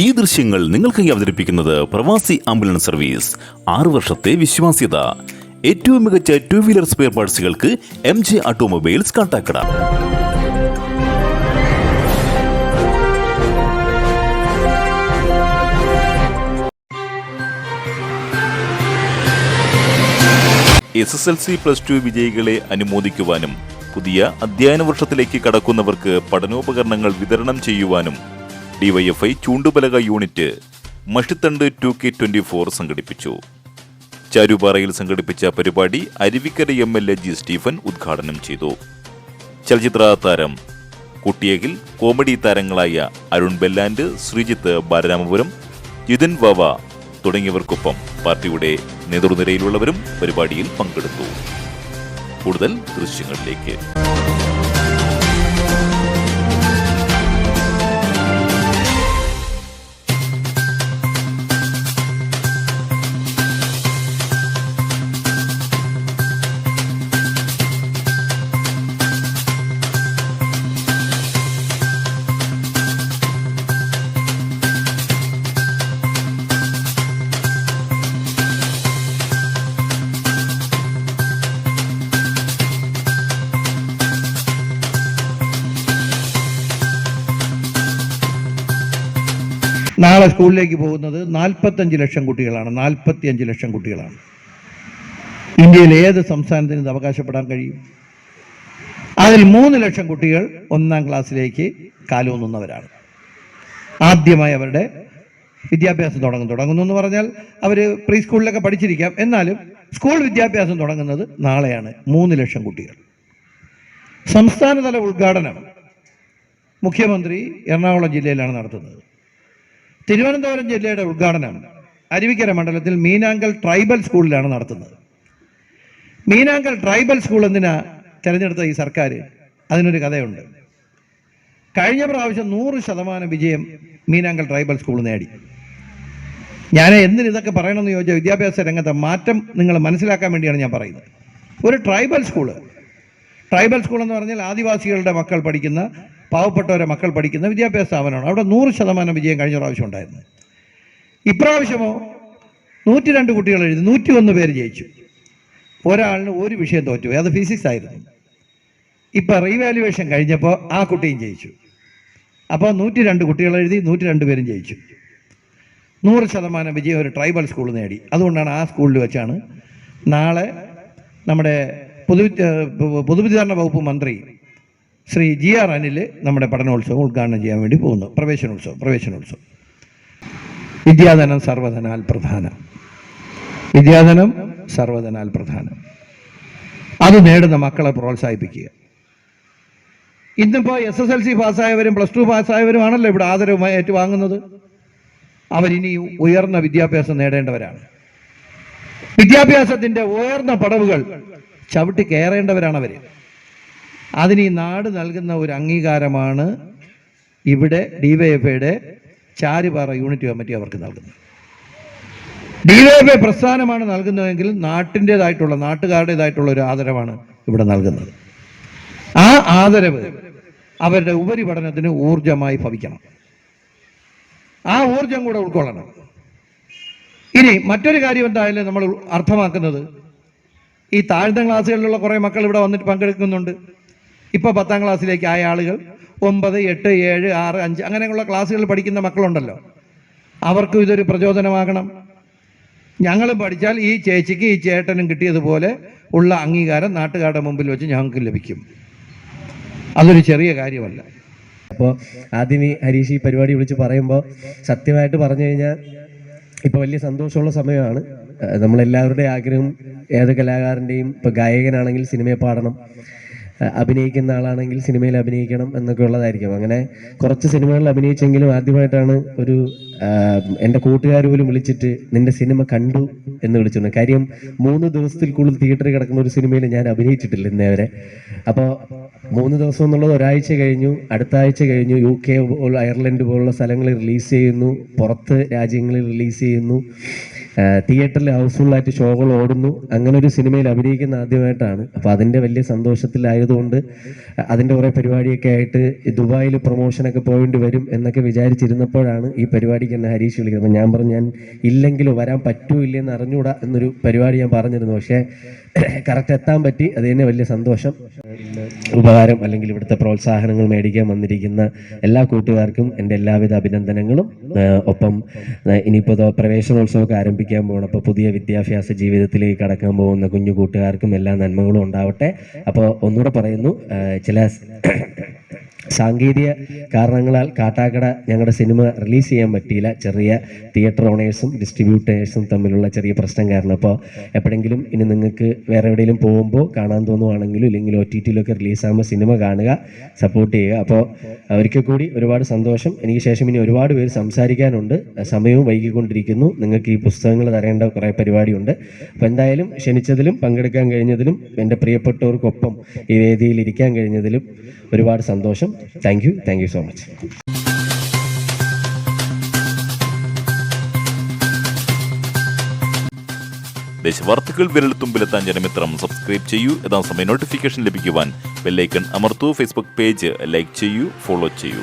ഈ ദൃശ്യങ്ങൾ നിങ്ങൾക്കായി അവതരിപ്പിക്കുന്നത് പ്രവാസി ആംബുലൻസ് സർവീസ്. ആറു വർഷത്തെ വിശ്വാസ്യത. ഏറ്റവും മികച്ച two wheeler spare പാർട്സുകൾക്ക് M J automobiles Kattakada. S S L C plus two വിജയികളെ അനുമോദിക്കുവാനും പുതിയ അധ്യയന വർഷത്തിലേക്ക് കടക്കുന്നവർക്ക് പഠനോപകരണങ്ങൾ വിതരണം ചെയ്യുവാനും DYFI Choondupalaka unit Mashithandu two K twenty four സംഘടിപ്പിച്ചു. ചാരുപാറയിൽ സംഘടിപ്പിച്ച പരിപാടി Aruvikkara M L A G Stephen ഉദ്ഘാടനം ചെയ്തു. ചലച്ചിത്ര താരം കുട്ടിയകിൽ കോമഡി താരങ്ങളായ അരുൺ ബെല്ലാൻഡ് ശ്രീജിത്ത് ബാലരാമപുരം ജിതിൻ വവ തുടങ്ങിയവർക്കൊപ്പം പാർട്ടിയുടെ നേതൃനിരയിലുള്ളവരും പരിപാടിയിൽ പങ്കെടുത്തു. കൂടുതൽ ദൃശ്യങ്ങളിലേക്ക്. നാളെ സ്കൂളിലേക്ക് പോകുന്നത് നാൽപ്പത്തഞ്ച് ലക്ഷം കുട്ടികളാണ്. നാൽപ്പത്തിയഞ്ച് ലക്ഷം കുട്ടികളാണ്. ഇന്ത്യയിൽ ഏത് സംസ്ഥാനത്തിന് ഇത് അവകാശപ്പെടാൻ കഴിയും? അതിൽ മൂന്ന് ലക്ഷം കുട്ടികൾ ഒന്നാം ക്ലാസ്സിലേക്ക് കാലൂന്നുന്നവരാണ് ആദ്യമായി അവരുടെ വിദ്യാഭ്യാസം തുടങ്ങും തുടങ്ങുന്നു എന്ന് പറഞ്ഞാൽ അവർ പ്രീ സ്കൂളിലൊക്കെ പഠിച്ചിരിക്കാം. എന്നാലും സ്കൂൾ വിദ്യാഭ്യാസം തുടങ്ങുന്നത് നാളെയാണ്. മൂന്ന് ലക്ഷം കുട്ടികൾ. സംസ്ഥാനതല ഉദ്ഘാടനം മുഖ്യമന്ത്രി എറണാകുളം ജില്ലയിലാണ് നടത്തുന്നത്. തിരുവനന്തപുരം ജില്ലയുടെ ഉദ്ഘാടനം അരുവിക്കര മണ്ഡലത്തിൽ മീനാങ്കൽ ട്രൈബൽ സ്കൂളിലാണ് നടത്തുന്നത്. മീനാങ്കൽ ട്രൈബൽ സ്കൂൾ എന്തിനാ തിരഞ്ഞെടുത്ത ഈ സർക്കാർ? അതിനൊരു കഥയുണ്ട്. കഴിഞ്ഞ പ്രാവശ്യം നൂറ് ശതമാനം വിജയം മീനാങ്കൽ ട്രൈബൽ സ്കൂൾ നേടി. ഞാൻ എന്തിന് ഇതൊക്കെ പറയണമെന്ന് ചോദിച്ചാൽ വിദ്യാഭ്യാസ രംഗത്തെ മാറ്റം നിങ്ങൾ മനസ്സിലാക്കാൻ വേണ്ടിയാണ് ഞാൻ പറയുന്നത്. ഒരു ട്രൈബൽ സ്കൂൾ ട്രൈബൽ സ്കൂൾ എന്ന് പറഞ്ഞാൽ ആദിവാസികളുടെ മക്കൾ പഠിക്കുന്ന പാവപ്പെട്ടവരെ മക്കൾ പഠിക്കുന്ന വിദ്യാഭ്യാസ സ്ഥാപനമാണ്. അവിടെ നൂറ് ശതമാനം വിജയം കഴിഞ്ഞ പ്രാവശ്യം ഉണ്ടായിരുന്നു. ഇപ്രാവശ്യമോ നൂറ്റി രണ്ട് കുട്ടികൾ എഴുതി നൂറ്റി ഒന്ന് പേര് ജയിച്ചു. ഒരാളിന് ഒരു വിഷയം തോറ്റു അത് ഫിസിക്സ് ആയിരുന്നു. ഇപ്പോൾ റീവാലുവേഷൻ കഴിഞ്ഞപ്പോൾ ആ കുട്ടിയും ജയിച്ചു. അപ്പോൾ നൂറ്റി രണ്ട് കുട്ടികൾ എഴുതി നൂറ്റി രണ്ട് പേരും ജയിച്ചു. നൂറ് ശതമാനം വിജയം ഒരു ട്രൈബൽ സ്കൂൾ നേടി. അതുകൊണ്ടാണ് ആ സ്കൂളിൽ വെച്ചാണ് നാളെ നമ്മുടെ പൊതു പൊതുവിതരണ വകുപ്പ് മന്ത്രി ശ്രീ ജി ആർ അനിൽ നമ്മുടെ പഠനോത്സവം ഉദ്ഘാടനം ചെയ്യാൻ വേണ്ടി പോകുന്നു. പ്രവേശനോത്സവം പ്രവേശനോത്സവം. വിദ്യാധനം സർവധനാൽ പ്രധാനം. വിദ്യാധനം സർവധനാൽ പ്രധാനം. അത് നേടുന്ന മക്കളെ പ്രോത്സാഹിപ്പിക്കുക. ഇന്നിപ്പോൾ എസ് എസ് എൽ സി പാസ്സായവരും പ്ലസ് ടു പാസ്സായവരുമാണല്ലോ ഇവിടെ ആദരവുമായി ഏറ്റുവാങ്ങുന്നത്. അവരിനി ഉയർന്ന വിദ്യാഭ്യാസം നേടേണ്ടവരാണ്. വിദ്യാഭ്യാസത്തിന്റെ ഉയർന്ന പടവുകൾ ചവിട്ടി കയറേണ്ടവരാണ് അവർ അതിന് ഈ നാട് നൽകുന്ന ഒരു അംഗീകാരമാണ് ഇവിടെ ഡിവൈഎഫ്ഐയുടെ ചാരുപാറ യൂണിറ്റ് കമ്മിറ്റി അവർക്ക് നൽകുന്നത്. ഡിവൈഎഫ്ഐ പ്രസ്ഥാനമാണ് നൽകുന്നതെങ്കിൽ നാട്ടിന്റെതായിട്ടുള്ള നാട്ടുകാരുടേതായിട്ടുള്ള ഒരു ആദരവാണ് ഇവിടെ നൽകുന്നത്. ആ ആദരവ് അവരുടെ ഉപരിപഠനത്തിന് ഊർജമായി ഭവിക്കണം. ആ ഊർജം കൂടെ ഉൾക്കൊള്ളണം. ഇനി മറ്റൊരു കാര്യം എന്തായാലും നമ്മൾ അർത്ഥമാക്കുന്നത് ഈ താഴ്ന്ന ക്ലാസ്സുകളിലുള്ള കുറേ മക്കൾ ഇവിടെ വന്നിട്ട് പങ്കെടുക്കുന്നുണ്ട്. ഇപ്പോൾ പത്താം ക്ലാസ്സിലേക്ക് ആയ ആളുകൾ ഒമ്പത് എട്ട് ഏഴ് ആറ് അഞ്ച് അങ്ങനെയുള്ള ക്ലാസ്സുകളിൽ പഠിക്കുന്ന മക്കളുണ്ടല്ലോ. അവർക്കും ഇതൊരു പ്രചോദനമാകണം. ഞങ്ങളും പഠിച്ചാൽ ഈ ചേച്ചിക്ക് ഈ ചേട്ടനും കിട്ടിയതുപോലെ ഉള്ള അംഗീകാരം നാട്ടുകാരുടെ മുമ്പിൽ വെച്ച് ഞങ്ങൾക്ക് ലഭിക്കും. അതൊരു ചെറിയ കാര്യമല്ല. അപ്പോൾ ആദ്യം ഈ ഹരീഷ് ഈ പരിപാടി വിളിച്ച് പറയുമ്പോൾ സത്യമായിട്ട് പറഞ്ഞു കഴിഞ്ഞാൽ ഇപ്പോൾ വലിയ സന്തോഷമുള്ള സമയമാണ്. നമ്മളെല്ലാവരുടെയും ആഗ്രഹം ഏത് കലാകാരന്റെയും ഇപ്പോൾ ഗായകനാണെങ്കിൽ സിനിമയെ പാടണം. അഭിനയിക്കുന്ന ആളാണെങ്കിൽ സിനിമയിൽ അഭിനയിക്കണം എന്നൊക്കെ ഉള്ളതായിരിക്കും. അങ്ങനെ കുറച്ച് സിനിമകളിൽ അഭിനയിച്ചെങ്കിലും ആദ്യമായിട്ടാണ് ഒരു എന്റെ കൂട്ടുകാർ പോലും വിളിച്ചിട്ട് നിന്റെ സിനിമ കണ്ടു എന്ന് വിളിച്ചിരുന്നു കാര്യം മൂന്ന് ദിവസത്തിൽ കൂടുതൽ തിയേറ്ററിൽ കിടക്കുന്ന ഒരു സിനിമയിൽ ഞാൻ അഭിനയിച്ചിട്ടില്ല ഇന്നേ വരെ. അപ്പോൾ മൂന്ന് ദിവസം എന്നുള്ളത് ഒരാഴ്ച കഴിഞ്ഞു അടുത്ത ആഴ്ച കഴിഞ്ഞു യു കെ അയർലൻഡ് പോലുള്ള സ്ഥലങ്ങളിൽ റിലീസ് ചെയ്യുന്നു പുറത്ത് രാജ്യങ്ങളിൽ റിലീസ് ചെയ്യുന്നു. തിയേറ്ററിൽ ഹൗസ്ഫുള്ളായിട്ട് ഷോകൾ ഓടുന്നു. അങ്ങനെ ഒരു സിനിമയിൽ അഭിനയിക്കുന്ന ആദ്യമായിട്ടാണ്. അപ്പോൾ അതിന്റെ വലിയ സന്തോഷത്തിലായതുകൊണ്ട് അതിന്റെ കുറേ പരിപാടിയൊക്കെ ആയിട്ട് ദുബായിൽ പ്രൊമോഷനൊക്കെ പോയിട്ട് വരും എന്നൊക്കെ വിചാരിച്ചിരുന്നപ്പോഴാണ് ഈ പരിപാടിക്ക് എന്നെ ഹരീഷ് വിളിക്കുന്നത്. അപ്പോൾ ഞാൻ പറഞ്ഞു ഞാൻ ഇല്ലെങ്കിലോ വരാൻ പറ്റൂ ഇല്ലെന്ന് അറിഞ്ഞുകൂടാ എന്നൊരു പരിപാടി ഞാൻ പറഞ്ഞിരുന്നു. പക്ഷേ കറക്റ്റ് എത്താൻ പറ്റി. അത് തന്നെ വലിയ സന്തോഷം. ഉപകാരം അല്ലെങ്കിൽ ഇവിടുത്തെ പ്രോത്സാഹനങ്ങൾ മേടിക്കാൻ വന്നിരിക്കുന്ന എല്ലാ കൂട്ടുകാർക്കും എന്റെ എല്ലാവിധ അഭിനന്ദനങ്ങളും. ഒപ്പം ഇനിയിപ്പോൾ പ്രവേശനോത്സവമൊക്കെ പ്രവേശനോത്സവമൊക്കെ ആരംഭിക്കാൻ പോകണം. അപ്പോൾ പുതിയ വിദ്യാഭ്യാസ ജീവിതത്തിലേക്ക് കടക്കാൻ പോകുന്ന കുഞ്ഞു കൂട്ടുകാർക്കും എല്ലാ നന്മകളും ഉണ്ടാവട്ടെ. അപ്പോൾ ഒന്നുകൂടെ പറയുന്നു ചില സാങ്കേതിക കാരണങ്ങളാൽ കാട്ടാക്കട ഞങ്ങളുടെ സിനിമ റിലീസ് ചെയ്യാൻ പറ്റിയില്ല. ചെറിയ തിയേറ്റർ ഓണേഴ്സും ഡിസ്ട്രിബ്യൂട്ടേഴ്സും തമ്മിലുള്ള ചെറിയ പ്രശ്നം കാരണം. അപ്പോൾ എപ്പോഴെങ്കിലും ഇനി നിങ്ങൾക്ക് വേറെ എവിടെയെങ്കിലും പോകുമ്പോൾ കാണാൻ തോന്നുവാണെങ്കിലും ഇല്ലെങ്കിൽ ഒ ടി ടിയിലൊക്കെ റിലീസാകുമ്പോൾ സിനിമ കാണുക സപ്പോർട്ട് ചെയ്യുക. അപ്പോൾ ഒരിക്കൽ കൂടി ഒരുപാട് സന്തോഷം. എനിക്ക് ശേഷം ഇനി ഒരുപാട് പേര് സംസാരിക്കാനുണ്ട്. സമയവും വൈകിക്കൊണ്ടിരിക്കുന്നു. നിങ്ങൾക്ക് ഈ പുസ്തകങ്ങൾ തരേണ്ട കുറേ പരിപാടിയുണ്ട്. അപ്പോൾ എന്തായാലും ക്ഷണിച്ചതിലും പങ്കെടുക്കാൻ കഴിഞ്ഞതിലും എന്റെ പ്രിയപ്പെട്ടവർക്കൊപ്പം ഈ വേദിയിൽ ഇരിക്കാൻ കഴിഞ്ഞതിലും ഒരുപാട് സന്തോഷം. Thank you thank you so much ദേശവാർത്തകൾ വിരൽത്തുമ്പിലെത്താൻ ജനമിത്രം സബ്സ്ക്രൈബ് ചെയ്യൂ. യഥാസമയം നോട്ടിഫിക്കേഷൻ ലഭിക്കുവാൻ ബെല്ലൈക്കൺ അമർത്തു. ഫേസ്ബുക്ക് പേജ് ലൈക്ക് ചെയ്യൂ. ഫോളോ ചെയ്യൂ.